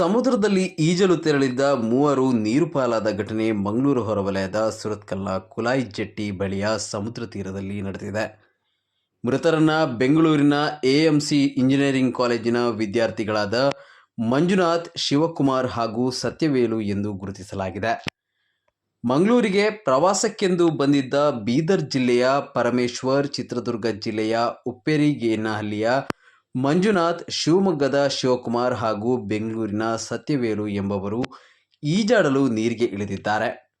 ಸಮುದ್ರದಲ್ಲಿ ಈಜಲು ತೆರಳಿದ್ದ ಮೂವರು ನೀರು ಪಾಲಾದ ಘಟನೆ ಮಂಗಳೂರು ಹೊರವಲಯದ ಸುರತ್ಕಲ್ನ ಕುಲಾಯಿ ಜೆಟ್ಟಿ ಬಳಿಯ ಸಮುದ್ರ ತೀರದಲ್ಲಿ ನಡೆದಿದೆ. ಮೃತರನ್ನ ಬೆಂಗಳೂರಿನ ಎಎಂಸಿ ಇಂಜಿನಿಯರಿಂಗ್ ಕಾಲೇಜಿನ ವಿದ್ಯಾರ್ಥಿಗಳಾದ ಮಂಜುನಾಥ್, ಶಿವಕುಮಾರ್ ಹಾಗೂ ಸತ್ಯವೇಲು ಎಂದು ಗುರುತಿಸಲಾಗಿದೆ. ಮಂಗಳೂರಿಗೆ ಪ್ರವಾಸಕ್ಕೆಂದು ಬಂದಿದ್ದ ಬೀದರ್ ಜಿಲ್ಲೆಯ ಪರಮೇಶ್ವರ್, ಚಿತ್ರದುರ್ಗ ಜಿಲ್ಲೆಯ ಉಪ್ಪೇರಿಗೇನಹಳ್ಳಿಯ ಮಂಜುನಾಥ್, ಶಿವಮೊಗ್ಗದ ಶಿವಕುಮಾರ್ ಹಾಗೂ ಬೆಂಗಳೂರಿನ ಸತ್ಯವೇಲು ಎಂಬವರು ಈಜಾಡಲು ನೀರಿಗೆ ಇಳಿದಿದ್ದಾರೆ.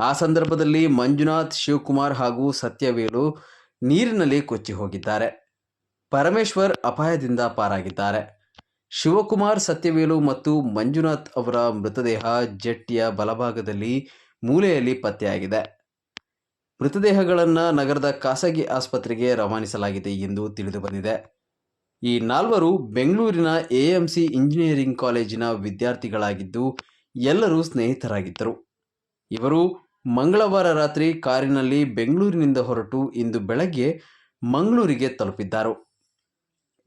ಆ ಸಂದರ್ಭದಲ್ಲಿ ಮಂಜುನಾಥ್, ಶಿವಕುಮಾರ್ ಹಾಗೂ ಸತ್ಯವೇಲು ನೀರಿನಲ್ಲಿ ಕೊಚ್ಚಿ ಹೋಗಿದ್ದಾರೆ. ಪರಮೇಶ್ವರ್ ಅಪಾಯದಿಂದ ಪಾರಾಗಿದ್ದಾರೆ. ಶಿವಕುಮಾರ್, ಸತ್ಯವೇಲು ಮತ್ತು ಮಂಜುನಾಥ್ ಅವರ ಮೃತದೇಹ ಜಟ್ಟಿಯ ಬಲಭಾಗದಲ್ಲಿ ಮೂಲೆಯಲ್ಲಿ ಪತ್ತೆಯಾಗಿದೆ. ಮೃತದೇಹಗಳನ್ನು ನಗರದ ಖಾಸಗಿ ಆಸ್ಪತ್ರೆಗೆ ರವಾನಿಸಲಾಗಿದೆ ಎಂದು ತಿಳಿದು ಬಂದಿದೆ. ಈ ನಾಲ್ವರು ಬೆಂಗಳೂರಿನ ಎಎಂಸಿ ಇಂಜಿನಿಯರಿಂಗ್ ಕಾಲೇಜಿನ ವಿದ್ಯಾರ್ಥಿಗಳಾಗಿದ್ದು ಎಲ್ಲರೂ ಸ್ನೇಹಿತರಾಗಿದ್ದರು. ಇವರು ಮಂಗಳವಾರ ರಾತ್ರಿ ಕಾರಿನಲ್ಲಿ ಬೆಂಗಳೂರಿನಿಂದ ಹೊರಟು ಇಂದು ಬೆಳಗ್ಗೆ ಮಂಗಳೂರಿಗೆ ತಲುಪಿದ್ದರು.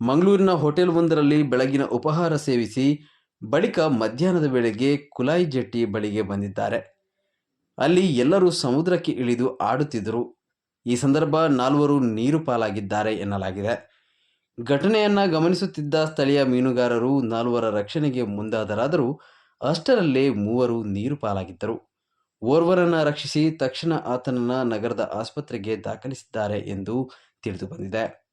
ಮಂಗಳೂರಿನ ಹೋಟೆಲ್ ಒಂದರಲ್ಲಿ ಬೆಳಗಿನ ಉಪಹಾರ ಸೇವಿಸಿ ಬಳಿಕ ಮಧ್ಯಾಹ್ನದ ವೇಳೆಗೆ ಕುಲಾಯಿ ಜಟ್ಟಿ ಬಳಿಗೆ ಬಂದಿದ್ದಾರೆ. ಅಲ್ಲಿ ಎಲ್ಲರೂ ಸಮುದ್ರಕ್ಕೆ ಇಳಿದು ಆಡುತ್ತಿದ್ದರು. ಈ ಸಂದರ್ಭ ನಾಲ್ವರು ನೀರು ಪಾಲಾಗಿದ್ದಾರೆ ಎನ್ನಲಾಗಿದೆ. ಘಟನೆಯನ್ನ ಗಮನಿಸುತ್ತಿದ್ದ ಸ್ಥಳೀಯ ಮೀನುಗಾರರು ನಾಲ್ವರ ರಕ್ಷಣೆಗೆ ಮುಂದಾದರಾದರೂ ಅಷ್ಟರಲ್ಲೇ ಮೂವರು ನೀರು ಪಾಲಾಗಿದ್ದರು. ಓರ್ವರನ್ನ ರಕ್ಷಿಸಿ ತಕ್ಷಣ ಆತನನ್ನ ನಗರದ ಆಸ್ಪತ್ರೆಗೆ ದಾಖಲಿಸಿದ್ದಾರೆ ಎಂದು ತಿಳಿದು ಬಂದಿದೆ.